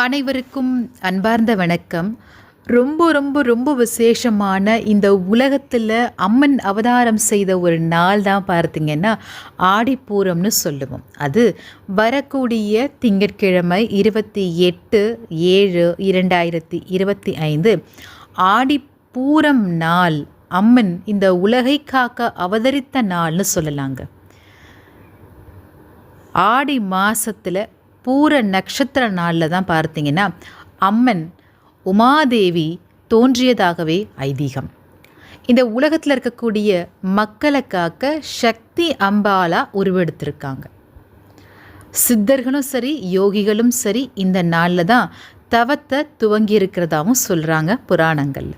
அனைவருக்கும் அன்பார்ந்த வணக்கம். ரொம்ப ரொம்ப ரொம்ப விசேஷமான இந்த உலகத்தில் அம்மன் அவதாரம் செய்த ஒரு நாள் தான் பார்த்தீங்கன்னா ஆடிப்பூரம்னு சொல்லுவோம். அது வரக்கூடிய திங்கட்கிழமை இருபத்தி எட்டு ஏழு இரண்டாயிரத்தி இருபத்தி ஐந்து ஆடிப்பூரம் நாள் அம்மன் இந்த உலகை காக்க அவதரித்த நாள்னு சொல்லலாங்க. ஆடி மாதத்தில் பூர நட்சத்திர நாளில் தான் பார்த்தீங்கன்னா அம்மன் உமாதேவி தோன்றியதாகவே ஐதீகம். இந்த உலகத்தில் இருக்கக்கூடிய மக்களை காக்க சக்தி அம்பாலா உருவெடுத்திருக்காங்க. சித்தர்களும் சரி யோகிகளும் சரி இந்த நாளில் தான் தவத்தை துவங்கி இருக்கிறதாவும் சொல்கிறாங்க புராணங்கள்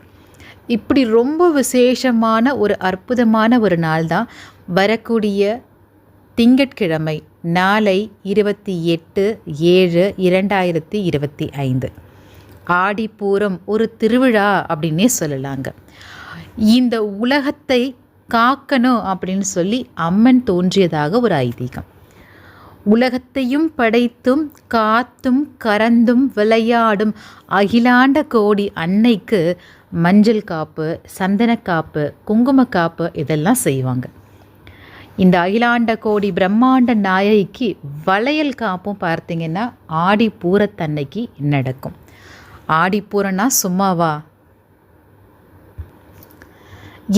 இப்படி ரொம்ப விசேஷமான ஒரு அற்புதமான ஒரு நாள் தான் வரக்கூடிய திங்கட்கிழமை. நாளை இருபத்தி எட்டு ஏழு இரண்டாயிரத்தி இருபத்தி ஐந்து. ஆடிப்பூரம் ஒரு திருவிழா அப்படின்னே சொல்லலாங்க. இந்த உலகத்தை காக்கணும் அப்படின்னு சொல்லி அம்மன் தோன்றியதாக ஒரு ஐதீகம். உலகத்தையும் படைத்தும் காத்தும் கறந்தும் விளையாடும் அகிலாண்ட கோடி அன்னைக்கு மஞ்சள் காப்பு சந்தனக்காப்பு குங்குமக்காப்பு இதெல்லாம் செய்வாங்க. இந்த அகிலாண்ட கோடி பிரம்மாண்ட நாயகிக்கு வளையல் காப்பும் பார்த்தீங்கன்னா ஆடி பூரத்தன்னைக்கு நடக்கும். ஆடிப்பூரன்னா சும்மாவா?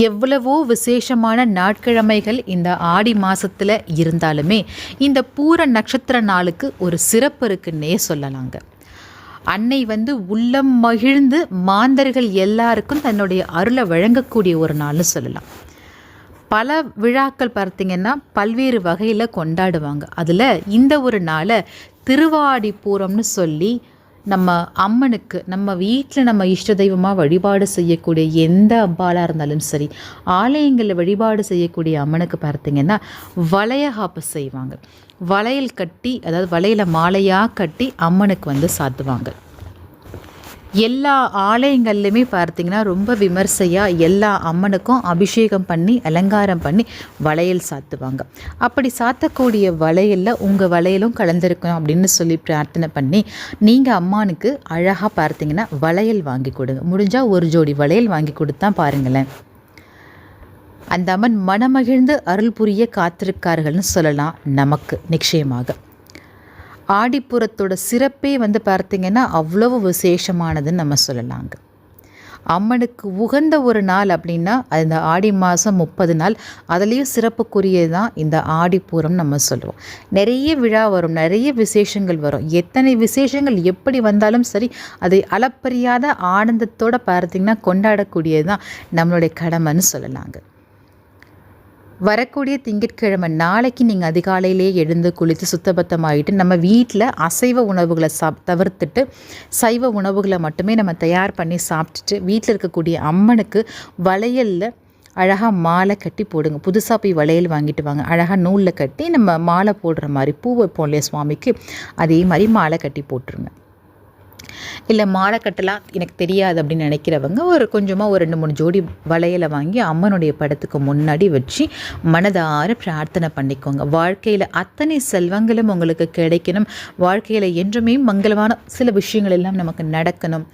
எவ்வளவோ விசேஷமான நாட்கிழமைகள் இந்த ஆடி மாதத்தில் இருந்தாலுமே இந்த பூர நட்சத்திர நாளுக்கு ஒரு சிறப்பு இருக்குன்னே சொல்லலாங்க. அன்னை வந்து உள்ளம் மகிழ்ந்து மாந்தர்கள் எல்லாருக்கும் தன்னுடைய அருளை வழங்கக்கூடிய ஒரு நாள்னு சொல்லலாம். பல விழாக்கள் பார்த்திங்கன்னா பல்வேறு வகையில் கொண்டாடுவாங்க. அதில் இந்த ஒரு நாளை திருவாடி பூரம்னு சொல்லி நம்ம அம்மனுக்கு நம்ம வீட்டில் நம்ம இஷ்ட தெய்வமாக வழிபாடு செய்யக்கூடிய எந்த அம்பாலாக இருந்தாலும் சரி ஆலயங்களில் வழிபாடு செய்யக்கூடிய அம்மனுக்கு பார்த்திங்கன்னா வளையகாப்பு செய்வாங்க. வளையல் கட்டி அதாவது வளையல மாலையாக கட்டி அம்மனுக்கு வந்து சாத்துவாங்க. எல்லா ஆலயங்கள்லையுமே பார்த்தீங்கன்னா ரொம்ப விமர்சையாக எல்லா அம்மனுக்கும் அபிஷேகம் பண்ணி அலங்காரம் பண்ணி வளையல் சாத்துவாங்க. அப்படி சாத்தக்கூடிய வளையலில் உங்கள் வளையலும் கலந்துருக்கணும் அப்படின்னு சொல்லி பிரார்த்தனை பண்ணி நீங்கள் அம்மானுக்கு அழகாக பார்த்தீங்கன்னா வளையல் வாங்கி கொடுங்க. முடிஞ்சால் ஒரு ஜோடி வளையல் வாங்கி கொடுத்தா பாருங்களேன். அந்த அம்மன் மனமகிழ்ந்து அருள் புரிய காத்திருக்கார்கள்னு சொல்லலாம் நமக்கு நிச்சயமாக. ஆடிப்புறத்தோட சிறப்பே வந்து பார்த்திங்கன்னா அவ்வளவு விசேஷமானதுன்னு நம்ம சொல்லலாங்க. அம்மனுக்கு உகந்த ஒரு நாள் அப்படின்னா அந்த ஆடி மாதம் முப்பது நாள். அதுலேயும் சிறப்புக்குரியது தான் இந்த ஆடிப்பூரம் நம்ம சொல்லுவோம். நிறைய விழா வரும் நிறைய விசேஷங்கள் வரும். எத்தனை விசேஷங்கள் எப்படி வந்தாலும் சரி அதை அளப்பறியாத ஆனந்தத்தோடு பார்த்திங்கன்னா கொண்டாடக்கூடியது தான் நம்மளுடைய கடமைன்னு சொல்லலாங்க. வரக்கூடிய திங்கட்கிழமை நாளைக்கு நீங்கள் அதிகாலையிலே எழுந்து குளித்து சுத்தபத்தமாகிட்டு நம்ம வீட்டில் அசைவ உணவுகளை சாப் தவிர்த்துட்டு சைவ உணவுகளை மட்டுமே நம்ம தயார் பண்ணி சாப்பிட்டுட்டு வீட்டில் இருக்கக்கூடிய அம்மனுக்கு வளையலில் அழகாக மாலை கட்டி போடுங்க. புதுசாக போய் வளையல் வாங்கிட்டு வாங்க. அழகாக நூலில் கட்டி நம்ம மாலை போடுற மாதிரி பூ வைப்போம் இல்லையா சுவாமிக்கு? அதே மாதிரி மாலை கட்டி போட்டுருங்க. இல்லை மாலை எனக்கு தெரியாது அப்படின்னு நினைக்கிறவங்க ஒரு கொஞ்சமாக ஒரு ரெண்டு மூணு ஜோடி வளையலை வாங்கி அம்மனுடைய படத்துக்கு முன்னாடி வச்சு மனதார பிரார்த்தனை பண்ணிக்கோங்க. வாழ்க்கையில் அத்தனை செல்வங்களும் உங்களுக்கு கிடைக்கணும். வாழ்க்கையில் என்றுமே மங்களமான சில விஷயங்கள் எல்லாம் நமக்கு நடக்கணும்.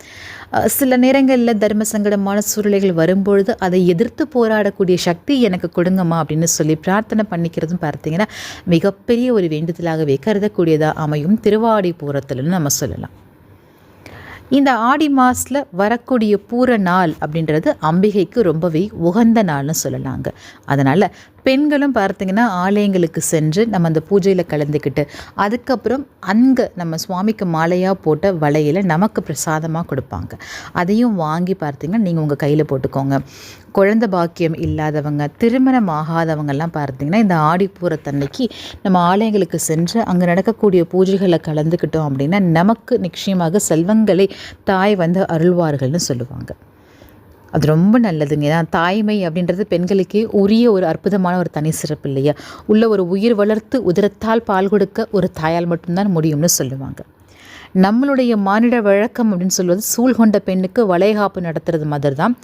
சில நேரங்களில் தர்ம சங்கடமான சூழ்நிலைகள் வரும்பொழுது அதை எதிர்த்து போராடக்கூடிய சக்தி எனக்கு கொடுங்கம்மா அப்படின்னு சொல்லி பிரார்த்தனை பண்ணிக்கிறதும் பார்த்தீங்கன்னா மிகப்பெரிய ஒரு வேண்டுதலாகவே கருதக்கூடியதாக அமையும். திருவாடி பூரத்துலன்னு நம்ம சொல்லலாம். இந்த ஆடி மாதத்தில் வரக்கூடிய பூர நாள் அப்படின்றது அம்பிகைக்கு ரொம்பவே உகந்த நாள்னு சொல்லலாங்க. அதனால் பெண்களும் பார்த்திங்கன்னா ஆலயங்களுக்கு சென்று நம்ம அந்த பூஜையில் கலந்துக்கிட்டு அதுக்கப்புறம் அங்கே நம்ம சுவாமிக்கு மாலையாக போட்ட வலையில் நமக்கு பிரசாதமாக கொடுப்பாங்க. அதையும் வாங்கி பார்த்திங்கன்னா நீங்கள் உங்கள் கையில் போட்டுக்கோங்க. குழந்த பாக்கியம் இல்லாதவங்க திருமணம் ஆகாதவங்கெல்லாம் பார்த்திங்கன்னா இந்த ஆடிப்பூரத்தன்னைக்கு நம்ம ஆலயங்களுக்கு சென்று அங்கே நடக்கக்கூடிய பூஜைகளை கலந்துக்கிட்டோம் அப்படின்னா நமக்கு நிச்சயமாக செல்வங்களை தாய் வந்து அருள்வார்கள்னு சொல்லுவாங்க. அது ரொம்ப நல்லதுங்க. ஏன்னா தாய்மை அப்படின்றது பெண்களுக்கே உரிய ஒரு அற்புதமான ஒரு தனி சிறப்பு இல்லையா? உள்ள ஒரு உயிர் வளர்த்து உதிரத்தால் பால் கொடுக்க ஒரு தாயால் மட்டும்தான் முடியும்னு சொல்லுவாங்க. நம்மளுடைய மானிட வழக்கம் அப்படின்னு சொல்வது சூழ் கொண்ட பெண்ணுக்கு வளைகாப்பு நடத்துறது மாதிரி தான்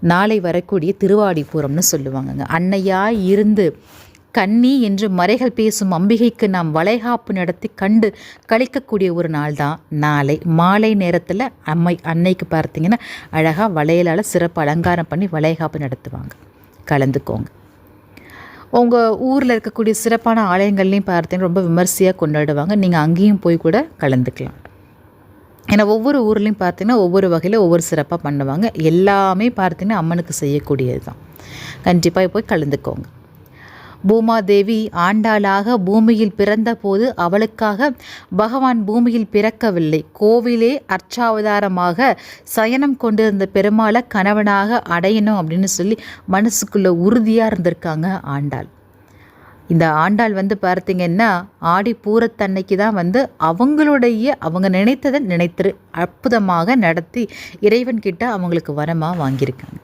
நாளை வரக்கூடிய திருவாடிபுரம்னு சொல்லுவாங்கங்க. அன்னையாக இருந்து கன்னி என்று மறைகள் பேசும் அம்பிகைக்கு நாம் வளைகாப்பு நடத்தி கண்டு கழிக்கக்கூடிய ஒரு நாள் தான் நாளை. மாலை நேரத்தில் அம்மை அன்னைக்கு பார்த்தீங்கன்னா அழகாக வளையலால் சிறப்பு அலங்காரம் பண்ணி வளைகாப்பு நடத்துவாங்க. கலந்துக்கோங்க. உங்கள் ஊரில் இருக்கக்கூடிய சிறப்பான ஆலயங்கள்லையும் பார்த்தீங்கன்னா ரொம்ப விமர்சையாக கொண்டாடுவாங்க. நீங்கள் அங்கேயும் போய் கூட கலந்துக்கலாம். ஏன்னா ஒவ்வொரு ஊர்லேயும் பார்த்தீங்கன்னா ஒவ்வொரு வகையில் ஒவ்வொரு சிறப்பாக பண்ணுவாங்க. எல்லாமே பார்த்தீங்கன்னா அம்மனுக்கு செய்யக்கூடியது தான் கண்டிப்பாக போய் கலந்துக்கோங்க. பூமாதேவி ஆண்டாளாக பூமியில் பிறந்தபோது அவளுக்காக பகவான் பூமியில் பிறக்கவில்லை. கோவிலே அர்ச்சாவதாரமாக சயனம் கொண்டிருந்த பெருமாளை கணவனாக அடையணும் அப்படின்னு சொல்லி மனசுக்குள்ளே உறுதியாக இருந்திருக்காங்க ஆண்டாள். இந்த ஆண்டாள் வந்து பார்த்தீங்கன்னா ஆடி பூரத்தன்னைக்கு தான் வந்து அவங்களுடைய அவங்க நினைத்ததை நினைத்து அற்புதமாக நடத்தி இறைவன்கிட்ட அவங்களுக்கு வரமாக வாங்கியிருக்காங்க.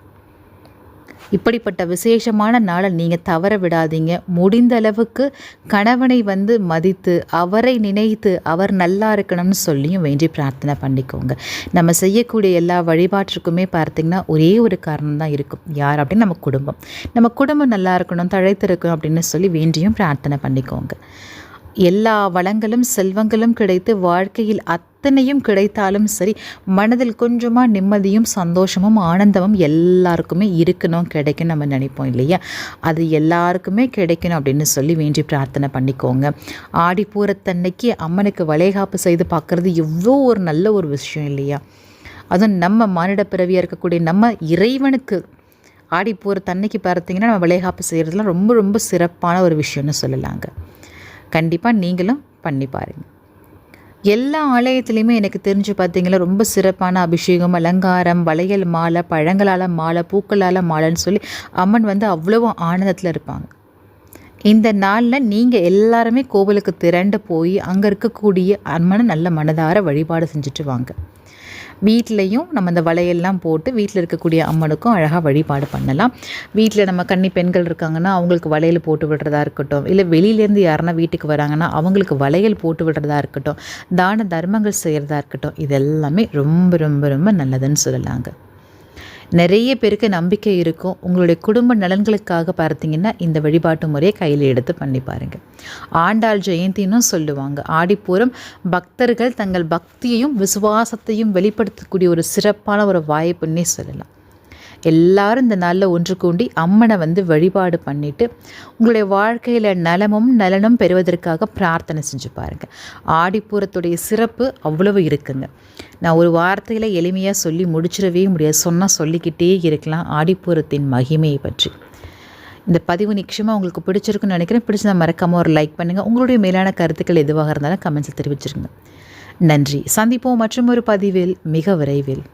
இப்படிப்பட்ட விசேஷமான நாளை நீங்கள் தவற விடாதீங்க. முடிந்த அளவுக்கு கணவனை வந்து மதித்து அவரை நினைத்து அவர் நல்லா இருக்கணும்னு சொல்லியும் வேண்டி பிரார்த்தனை பண்ணிக்கோங்க. நம்ம செய்யக்கூடிய எல்லா வழிபாட்டுக்குமே பார்த்திங்கன்னா ஒரே ஒரு காரணம் தான் இருக்கும். யார் அப்படின்னு? நம்ம குடும்பம். நம்ம குடும்பம் நல்லா இருக்கணும் தழைத்திருக்கணும் அப்படின்னு சொல்லி வேண்டியும் பிரார்த்தனை பண்ணிக்கோங்க. எல்லா வளங்களும் செல்வங்களும் கிடைத்து வாழ்க்கையில் அத்தனையும் கிடைத்தாலும் சரி மனதில் கொஞ்சமாக நிம்மதியும் சந்தோஷமும் ஆனந்தமும் எல்லாருக்குமே இருக்கணும் கிடைக்கும் நம்ம நினைப்போம் இல்லையா? அது எல்லாருக்குமே கிடைக்கணும் அப்படின்னு சொல்லி வேண்டி பிரார்த்தனை பண்ணிக்கோங்க. ஆடிப்பூரத்தன்னைக்கு அம்மனுக்கு வளைகாப்பு செய்து பார்க்குறது எவ்வளோ ஒரு நல்ல ஒரு விஷயம் இல்லையா? அதுவும் நம்ம மானிட பிறவியாக இருக்கக்கூடிய நம்ம இறைவனுக்கு ஆடிப்பூரத்தன்னைக்கு பார்த்தீங்கன்னா நம்ம வளைகாப்பு செய்கிறதுலாம் ரொம்ப ரொம்ப சிறப்பான ஒரு விஷயம்னு சொல்லலாங்க. கண்டிப்பாக நீங்களும் பண்ணி பாருங்கள் எல்லா ஆலயத்துலேயுமே எனக்கு தெரிஞ்சு பார்த்தீங்கன்னா ரொம்ப சிறப்பான அபிஷேகம் அலங்காரம் வளையல் மாலை பழங்களால் மாலை பூக்களால் மாலைன்னு சொல்லி அம்மன் வந்து அவ்வளோ ஆனந்தத்தில் இருப்பாங்க. இந்த நாளில் நீங்கள் எல்லாருமே கோவிலுக்கு திரண்டு போய் அங்கே இருக்கக்கூடிய அம்மனை நல்ல மனதார வழிபாடு செஞ்சுட்டு வாங்க. வீட்லேயும் நம்ம இந்த வளையல்லாம் போட்டு வீட்டில் இருக்கக்கூடிய அம்மனுக்கும் அழகாக வழிபாடு பண்ணலாம். வீட்டில் நம்ம கன்னி பெண்கள் இருக்காங்கன்னா அவங்களுக்கு வளையல் போட்டு விடுறதா இருக்கட்டும். இல்லை வெளியிலேருந்து யாருன்னா வீட்டுக்கு வராங்கன்னா அவங்களுக்கு வளையல் போட்டு விடுறதா இருக்கட்டும். தான தர்மங்கள் செய்கிறதா இருக்கட்டும். இது எல்லாமே ரொம்ப ரொம்ப ரொம்ப நல்லதுன்னு சொல்லலாங்க. நிறைய பேருக்கு நம்பிக்கை இருக்கும். உங்களுடைய குடும்ப நலன்களுக்காக பார்த்தீங்கன்னா இந்த வழிபாட்டு முறையை கையில் எடுத்து பண்ணி பாருங்கள் ஆண்டாள் ஜெயந்தின்னு சொல்லுவாங்க. ஆடிப்பூரம் பக்தர்கள் தங்கள் பக்தியையும் விசுவாசத்தையும் வெளிப்படுத்தக்கூடிய ஒரு சிறப்பான ஒரு வாய்ப்புன்னே சொல்லலாம். எல்லாரும் இந்த நாளில் ஒன்று கூண்டி அம்மனை வந்து வழிபாடு பண்ணிவிட்டு உங்களுடைய வாழ்க்கையில் நலமும் நலனும் பெறுவதற்காக பிரார்த்தனை செஞ்சு பாருங்கள் ஆடிப்பூரத்துடைய சிறப்பு அவ்வளவு இருக்குங்க. நான் ஒரு வார்த்தையில் எளிமையாக சொல்லி முடிச்சிடவே முடியாது. சொன்னால் சொல்லிக்கிட்டே இருக்கலாம். ஆடிப்பூரத்தின் மகிமையை பற்றி. இந்த பதிவு நிச்சயமாக உங்களுக்கு பிடிச்சிருக்குன்னு நினைக்கிறேன். பிடிச்சதை மறக்காமல் ஒரு லைக் பண்ணுங்கள் உங்களுடைய மேலான கருத்துக்கள் எதுவாக இருந்தாலும் கமெண்ட்ஸில் தெரிவிச்சிருங்க. நன்றி. சந்திப்போம் மற்றும் ஒரு பதிவில். மிக விரைவில்.